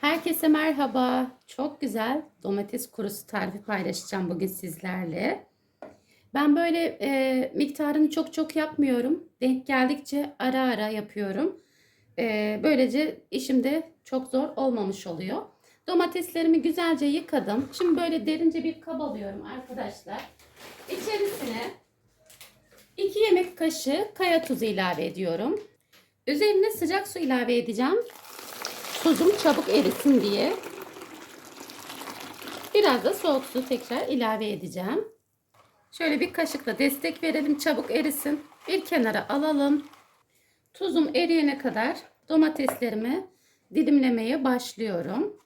Herkese merhaba. Çok güzel domates kurusu tarifi paylaşacağım bugün sizlerle. Ben böyle e, miktarını çok çok yapmıyorum. Denk geldikçe ara ara yapıyorum. E, böylece işim de çok zor olmamış oluyor. Domateslerimi güzelce yıkadım. Şimdi böyle derince bir kap alıyorum arkadaşlar. İçerisine 2 yemek kaşığı kaya tuzu ilave ediyorum. Üzerine sıcak su ilave edeceğim. Tuzum çabuk erisin diye. Biraz da soğuk su tekrar ilave edeceğim. Şöyle bir kaşıkla destek verelim çabuk erisin. Bir kenara alalım. Tuzum eriyene kadar domateslerimi dilimlemeye başlıyorum.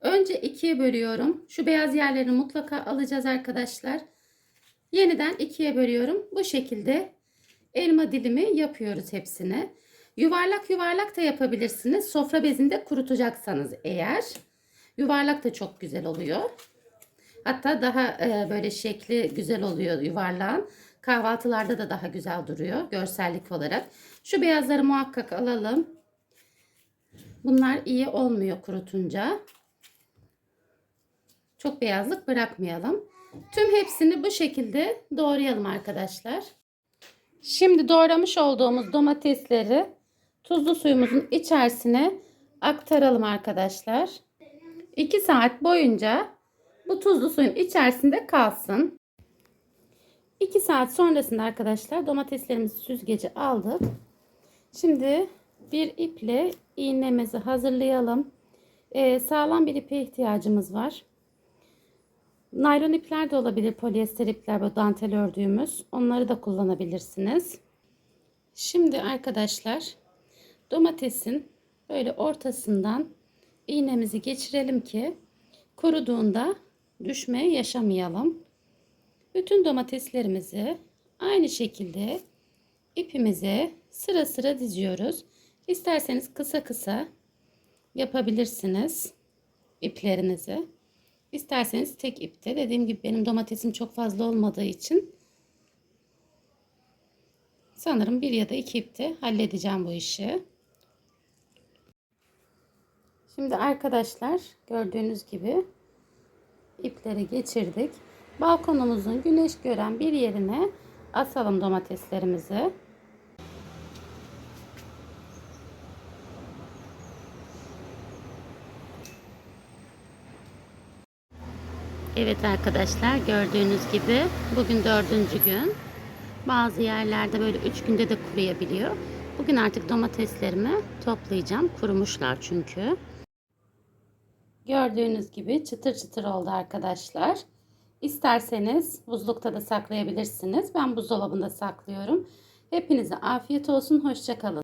Önce ikiye bölüyorum. Şu beyaz yerlerini mutlaka alacağız arkadaşlar. Yeniden ikiye bölüyorum. Bu şekilde elma dilimi yapıyoruz hepsine. Yuvarlak yuvarlak da yapabilirsiniz. Sofra bezinde kurutacaksanız eğer. Yuvarlak da çok güzel oluyor. Hatta daha e, böyle şekli güzel oluyor yuvarlağın. Kahvaltılarda da daha güzel duruyor görsellik olarak. Şu beyazları muhakkak alalım. Bunlar iyi olmuyor kurutunca. Çok beyazlık bırakmayalım. Tüm hepsini bu şekilde doğrayalım arkadaşlar. Şimdi doğramış olduğumuz domatesleri tuzlu suyumuzun içerisine aktaralım arkadaşlar. 2 saat boyunca bu tuzlu suyun içerisinde kalsın. 2 saat sonrasında arkadaşlar domateslerimizi süzgece aldık. Şimdi bir iple iğnemizi hazırlayalım. Ee, sağlam bir ipe ihtiyacımız var. Naylon ipler de olabilir. Polyester ipler böyle dantel ördüğümüz. Onları da kullanabilirsiniz. Şimdi arkadaşlar domatesin böyle ortasından iğnemizi geçirelim ki kuruduğunda düşme yaşamayalım. Bütün domateslerimizi aynı şekilde ipimize sıra sıra diziyoruz. İsterseniz kısa kısa yapabilirsiniz iplerinizi. İsterseniz tek ipte. Dediğim gibi benim domatesim çok fazla olmadığı için sanırım bir ya da iki ipte halledeceğim bu işi. Şimdi arkadaşlar gördüğünüz gibi ipleri geçirdik. Balkonumuzun güneş gören bir yerine asalım domateslerimizi. Evet arkadaşlar gördüğünüz gibi bugün dördüncü gün. Bazı yerlerde böyle üç günde de kuruyabiliyor. Bugün artık domateslerimi toplayacağım. Kurumuşlar çünkü. Gördüğünüz gibi çıtır çıtır oldu arkadaşlar. İsterseniz buzlukta da saklayabilirsiniz. Ben buzdolabında saklıyorum. Hepinize afiyet olsun. Hoşçakalın.